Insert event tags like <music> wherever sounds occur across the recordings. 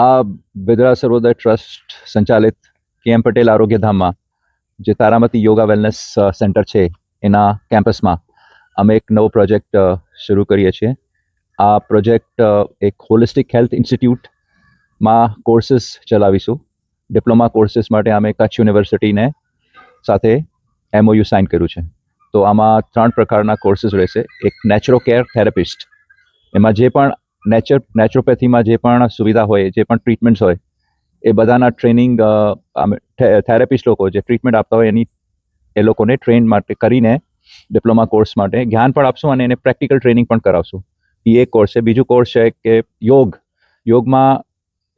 આ બિદરા સર્વોદય ટ્રસ્ટ સંચાલિત કે એમ પટેલ આરોગ્યધામમાં જે તારામતી યોગા વેલનેસ સેન્ટર છે એના કેમ્પસમાં, અમે એક નવો પ્રોજેક્ટ શરૂ કરીએ છીએ. આ પ્રોજેક્ટ એક હોલિસ્ટિક હેલ્થ ઇન્સ્ટિટ્યૂટમાં કોર્સીસ ચલાવીશું. ડિપ્લોમા કોર્સીસ માટે અમે કચ્છ યુનિવર્સિટીને સાથે એમઓયુ સાઇન કર્યું છે. તો આમાં ત્રણ પ્રકારના કોર્સીસ રહેશે. એક નેચરો કેર થેરાપિસ્ટ. એમાં જે પણ નેચર નેચરોપેથીમાં જે પણ સુવિધા હોય, જે પણ ટ્રીટમેન્ટ્સ હોય, એ બધાના ટ્રેનિંગ થેરેપિસ્ટ લોકો જે ટ્રીટમેન્ટ આપતા હોય એની, એ લોકોને ટ્રેન માટે કરીને ડિપ્લોમા કોર્સ માટે જ્ઞાન પણ આપશું અને એને પ્રેક્ટિકલ ટ્રેનિંગ પણ કરાવશું. એ એક કોર્સ છે. બીજું કોર્સ છે કે યોગ. યોગમાં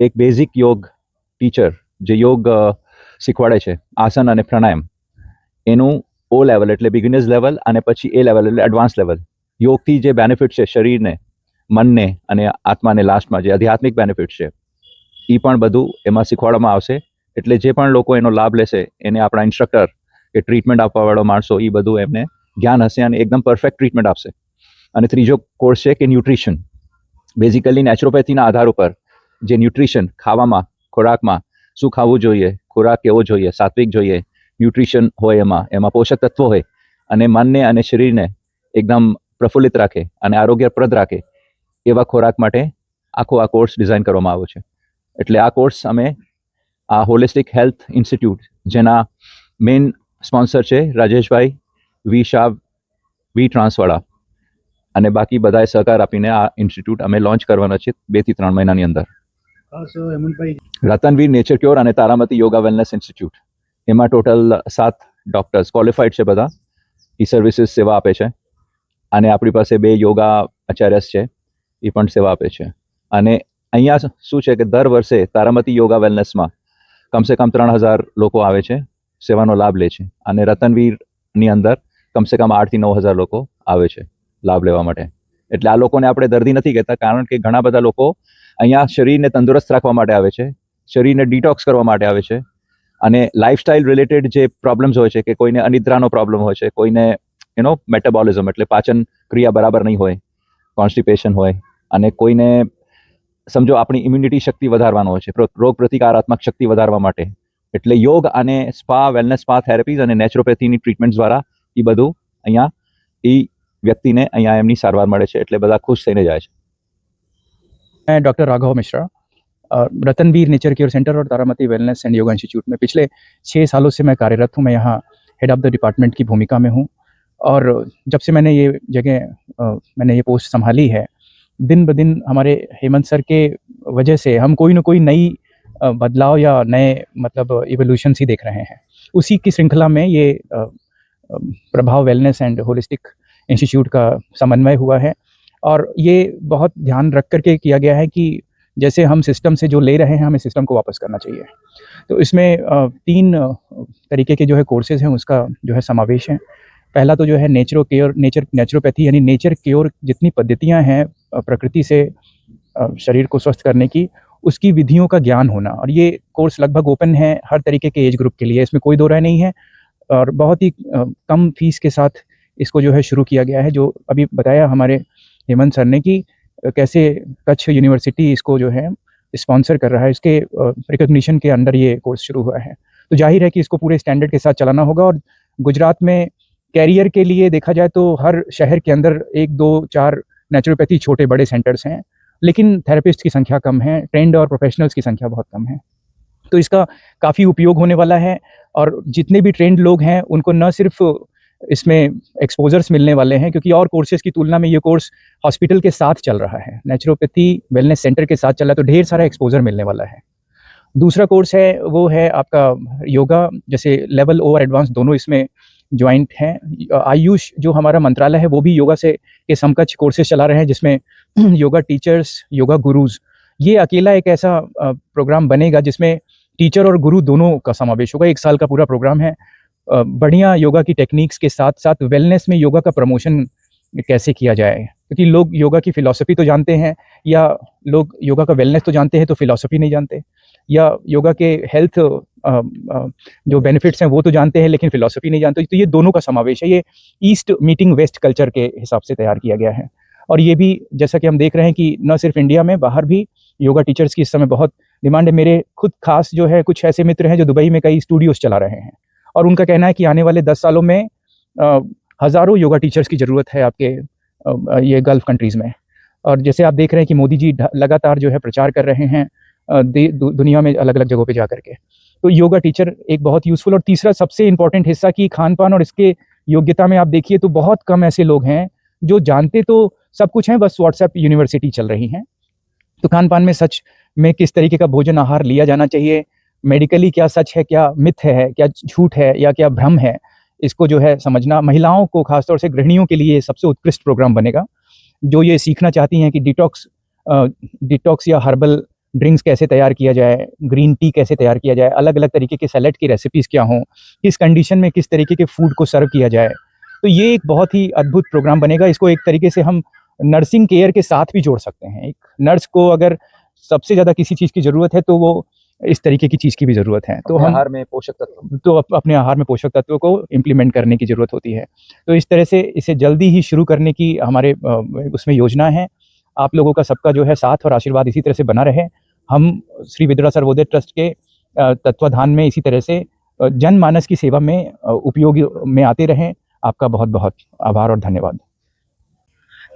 એક બેઝિક યોગ ટીચર જે યોગ શીખવાડે છે, આસન અને પ્રાણાયામ. એનું ઓ લેવલ એટલે બિગિનર્સ લેવલ અને પછી એ લેવલ એટલે એડવાન્સ લેવલ યોગથી જે બેનિફિટ છે શરીરને મનને અને આત્માને લાસ્ટમાં જે આધ્યાત્મિક બેનિફિટ છે એ પણ બધું એમાં શીખવાડવામાં આવશે. એટલે જે પણ લોકો એનો લાભ લેશે, એને આપણા ઇન્સ્ટ્રક્ટર કે ટ્રીટમેન્ટ આપવાવાળો માણસો એ બધું એમને જ્ઞાન હશે અને એકદમ પરફેક્ટ ટ્રીટમેન્ટ આપશે. અને ત્રીજો કોર્સ છે કે ન્યુટ્રિશન બેઝિકલી નેચરોપેથીના આધાર ઉપર જે ન્યુટ્રિશન ખાવામાં, ખોરાકમાં, શું ખાવું જોઈએ, ખોરાક કેવો જોઈએ, સાત્વિક જોઈએ ન્યુટ્રિશન હોય એમાં એમાં પોષક તત્વો હોય, અને મનને અને શરીરને એકદમ પ્રફુલ્લિત રાખે અને આરોગ્યપ્રદ રાખે. એવા ખોરાક માટે આખો આ કોર્સ ડિઝાઇન કરવામાં આવ્યો છે. એટલે આ કોર્સ અમે આ હોલિસ્ટિક હેલ્થ ઇન્સ્ટિટ્યૂટ જેના મેઇન સ્પોન્સર છે રાજેશભાઈ વી શાહ વી ટ્રાન્સવાળા અને બાકી બધાએ સહકાર આપીને આ ઇન્સ્ટિટ્યૂટ અમે લોન્ચ કરવાના છે બેથી ત્રણ મહિનાની અંદર. રતનવીર નેચર ક્યોર અને તારામતી યોગા વેલનેસ ઇન્સ્ટિટ્યૂટ એમાં ટોટલ સાત ડોક્ટર્સ ક્વોલિફાઈડ છે બધા. ઈ સર્વિસીસ સેવા આપે છે. અને આપણી પાસે બે યોગા આચાર્યસ છે. એ પણ સેવા આપે છે. અને અહીંયા શું છે કે દર વર્ષે તારામતી યોગા વેલનેસમાં કમસે કમ ત્રણ હજાર લોકો આવે છે, સેવાનો લાભ લે છે. અને રતનવીરની અંદર કમસે કમ આઠથી નવ હજાર લોકો આવે છે લાભ લેવા માટે. એટલે આ લોકોને આપણે દર્દી નથી કહેતા, કારણ કે ઘણા બધા લોકો અહીંયા શરીરને તંદુરસ્ત રાખવા માટે આવે છે, શરીરને ડિટોક્સ કરવા માટે આવે છે, અને લાઇફસ્ટાઇલ રિલેટેડ જે પ્રોબ્લેમ્સ હોય છે કે કોઈને અનિદ્રાનો પ્રોબ્લેમ હોય છે, કોઈને યુનો મેટાબોલિઝમ એટલે પાચન ક્રિયા બરાબર નહીં હોય કોન્સ્ટિપેશન હોય અને કોઈને સમજો આપણી ઇમ્યુનિટી શક્તિ વધારવાનો હોય છે પ્રો- રોગ પ્રતિકારાત્મક શક્તિ વધારવા માટે એટલે યોગ અને સ્પા વેલનેસ સ્પા થેરાપીઝ અને નેચરોપેથીની ટ્રીટમેન્ટ દ્વારા એ બધું અહીંયા એ વ્યક્તિને અહીંયા એમની સારવાર મળે છે એટલે બધા ખુશ થઈને જાય છે मैं डॉक्टर राघव मिश्रा अ, रतनवीर नेचर केयर सेंटर और Taramati wellness and yoga institute में पिछले छः सालों से मैं कार्यरत हूँ मैं यहाँ हेड ऑफ द डिपार्टमेंट की भूमिका में हूँ और जब से मैंने ये जगह अ, मैंने ये पोस्ट संभाली है दिन ब दिन हमारे हेमंत सर के वजह से हम कोई ना कोई नई बदलाव या नए मतलब इवोल्यूशन ही देख रहे हैं। उसी की श्रृंखला में ये प्रभाव वेलनेस एंड होलिस्टिक इंस्टीट्यूट का समन्वय हुआ है। और ये बहुत ध्यान रख करके किया गया है कि जैसे हम सिस्टम से जो ले रहे हैं, हमें सिस्टम को वापस करना चाहिए। तो इसमें तीन तरीके के जो है कोर्सेज हैं, उसका जो है समावेश है। पहला तो जो है नेचरो केयर नेचर नेचुरोपैथी यानी नेचर केयर जितनी पद्धतियाँ हैं प्रकृति से शरीर को स्वस्थ करने की, उसकी विधियों का ज्ञान होना। और ये कोर्स लगभग ओपन है हर तरीके के एज ग्रुप के लिए। इसमें कोई दो राय नहीं है। और बहुत ही कम फ़ीस के साथ इसको जो है शुरू किया गया है, जो अभी बताया हमारे हेमंत सर ने कि कैसे कच्छ यूनिवर्सिटी इसको जो है स्पॉन्सर कर रहा है। इसके रिकग्निशन के अंडर ये कोर्स शुरू हुआ है। तो ज़ाहिर है कि इसको पूरे स्टैंडर्ड के साथ चलाना होगा और गुजरात में कैरियर के लिए देखा जाए तो हर शहर के अंदर एक, दो, चार नेचुरोपैथी छोटे बड़े सेंटर्स हैं, लेकिन थेरेपिस्ट की संख्या कम है ट्रेंड और प्रोफेशनल्स की संख्या बहुत कम है। तो इसका काफ़ी उपयोग होने वाला है और जितने भी ट्रेंड लोग हैं, उनको न सिर्फ़ इसमें एक्सपोजर्स मिलने वाले हैं, क्योंकि और कोर्सेज की तुलना में ये कोर्स हॉस्पिटल के साथ चल रहा है नेचुरोपैथी वेलनेस सेंटर के साथ चल रहा है तो ढेर सारा एक्सपोजर मिलने वाला है। दूसरा कोर्स है, वो है आपका योगा जैसे लेवल ओवर एडवांस दोनों इसमें ज्वाइंट हैं। आयुष जो हमारा मंत्रालय है, वो भी योगा से, के समकक्ष कोर्सेज चला रहे हैं, जिसमें <clears throat> योगा टीचर्स योगा गुरुज, ये अकेला एक ऐसा प्रोग्राम बनेगा जिसमें टीचर और गुरु दोनों का समावेश होगा। एक साल का पूरा प्रोग्राम है। बढ़िया योगा की टेक्निक्स के साथ साथ वेलनेस में योगा का प्रमोशन कैसे किया जाए? क्योंकि लोग योगा की फिलॉसफी तो जानते हैं, या लोग योगा का वेलनेस तो जानते हैं तो फिलॉसफी नहीं जानते। या योगा के हेल्थ जो बेनिफिट्स हैं वो तो जानते हैं, लेकिन फिलॉसफी नहीं जानते। तो ये दोनों का समावेश है। ये ईस्ट मीटिंग वेस्ट कल्चर के हिसाब से तैयार किया गया है। और ये भी जैसा कि हम देख रहे हैं कि न सिर्फ़ इंडिया में, बाहर भी योगा टीचर्स की इस समय बहुत डिमांड है। मेरे खुद खास जो है, कुछ ऐसे मित्र हैं जो दुबई में कई स्टूडियोज चला रहे हैं। और उनका कहना है कि आने वाले दस सालों में हज़ारों योगा टीचर्स की ज़रूरत है आपके ये गल्फ़ कंट्रीज़ में। और जैसे आप देख रहे हैं कि मोदी जी लगातार जो है प्रचार कर रहे हैं। दुनिया में अलग अलग जगहों पे जा करके तो योगा टीचर एक बहुत यूज़फुल और तीसरा सबसे इंपॉर्टेंट हिस्सा कि खान पान और इसके योग्यता में आप देखिए तो बहुत कम ऐसे लोग हैं जो जानते तो सब कुछ हैं, बस व्हाट्सएप यूनिवर्सिटी चल रही हैं। तो खान पान में सच में किस तरीके का भोजन आहार लिया जाना चाहिए? मेडिकली क्या सच है, क्या मिथ है, क्या झूठ है या क्या भ्रम है? इसको जो है समझना महिलाओं को, खासतौर से गृहिणियों के लिए सबसे उत्कृष्ट प्रोग्राम बनेगा। जो ये सीखना चाहती हैं कि डिटॉक्स डिटॉक्स या हर्बल ड्रिंक्स कैसे तैयार किया जाए ग्रीन टी कैसे तैयार किया जाए अलग अलग तरीके के सैलेड की रेसिपीज़ क्या हों किस कंडीशन में किस तरीके के फ़ूड को सर्व किया जाए। तो ये एक बहुत ही अद्भुत प्रोग्राम बनेगा। इसको एक तरीके से हम नर्सिंग केयर के साथ भी जोड़ सकते हैं। एक नर्स को अगर सबसे ज़्यादा किसी चीज़ की ज़रूरत है तो वो इस तरीके की चीज़ की भी ज़रूरत है। तो हम आहार में पोषक तत्व तो अप, अपने आहार में पोषक तत्वों को इम्प्लीमेंट करने की ज़रूरत होती है। तो इस तरह से इसे जल्दी ही शुरू करने की हमारे उसमें योजना है। आप लोगों का सबका जो है साथ और आशीर्वाद इसी तरह से बना रहे। हम श्री विद्रा सर्वोदय ट्रस्ट के तत्वाधान में इसी तरह से जनमानस की सेवा में उपयोग में आते रहें। आपका बहुत बहुत आभार और धन्यवाद।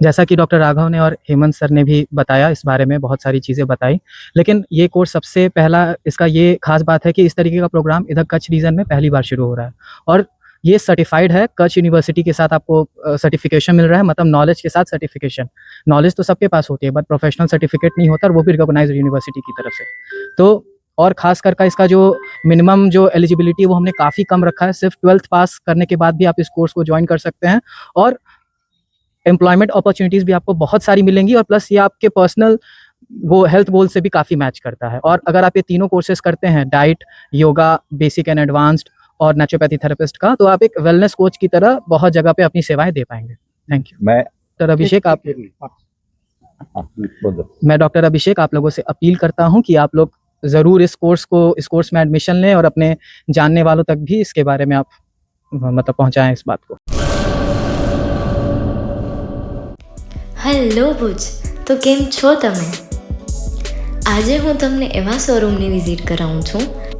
जैसा कि डॉक्टर राघव ने और हेमंत सर ने भी बताया, इस बारे में बहुत सारी चीज़ें बताई, लेकिन ये कोर्स सबसे पहला, इसका ये खास बात है कि इस तरीके का प्रोग्राम इधर कच्छ रीजन में पहली बार शुरू हो रहा है। और ये सर्टिफाइड है। कच्छ यूनिवर्सिटी के साथ आपको सर्टिफिकेशन मिल रहा है। मतलब नॉलेज के साथ सर्टिफिकेशन नॉलेज तो सबके पास होती है बट प्रोफेशनल सर्टिफिकेट नहीं होता और वो भी रिकॉग्नाइज यूनिवर्सिटी की तरफ़ से। तो और खास कर का इसका जो मिनिमम जो एलिजिबिलिटी वो हमने काफ़ी कम रखा है। सिर्फ़ ट्वेल्थ पास करने के बाद भी आप इस कोर्स को ज्वाइन कर सकते हैं। और एम्प्लॉयमेंट अपॉर्चुनिटीज़ भी आपको बहुत सारी मिलेंगी और प्लस ये आपके पर्सनल वो हेल्थ गोल से भी काफ़ी मैच करता है। और अगर आप ये तीनों कोर्सेज करते हैं diet yoga basic and advanced और नेचुरोपैथी थेरेपिस्ट का तो आप एक वेलनेस कोच की तरह बहुत जगह पे अपनी सेवाएं दे पाएंगे थैंक यू मैं डॉक्टर अभिषेक आप हाँ, बोल दो मैं डॉक्टर अभिषेक आप लोगों से अपील करता हूं कि आप लोग ज़रूर इस कोर्स को इस कोर्स में एडमिशन लें और अपने जानने वालों तक भी इसके बारे में आप मतलब पहुंचाएं इस बात को હેલો ભુજ તો કેમ છો તમે આજે હું તમને એવા શોરૂમની વિઝિટ કરાવું છું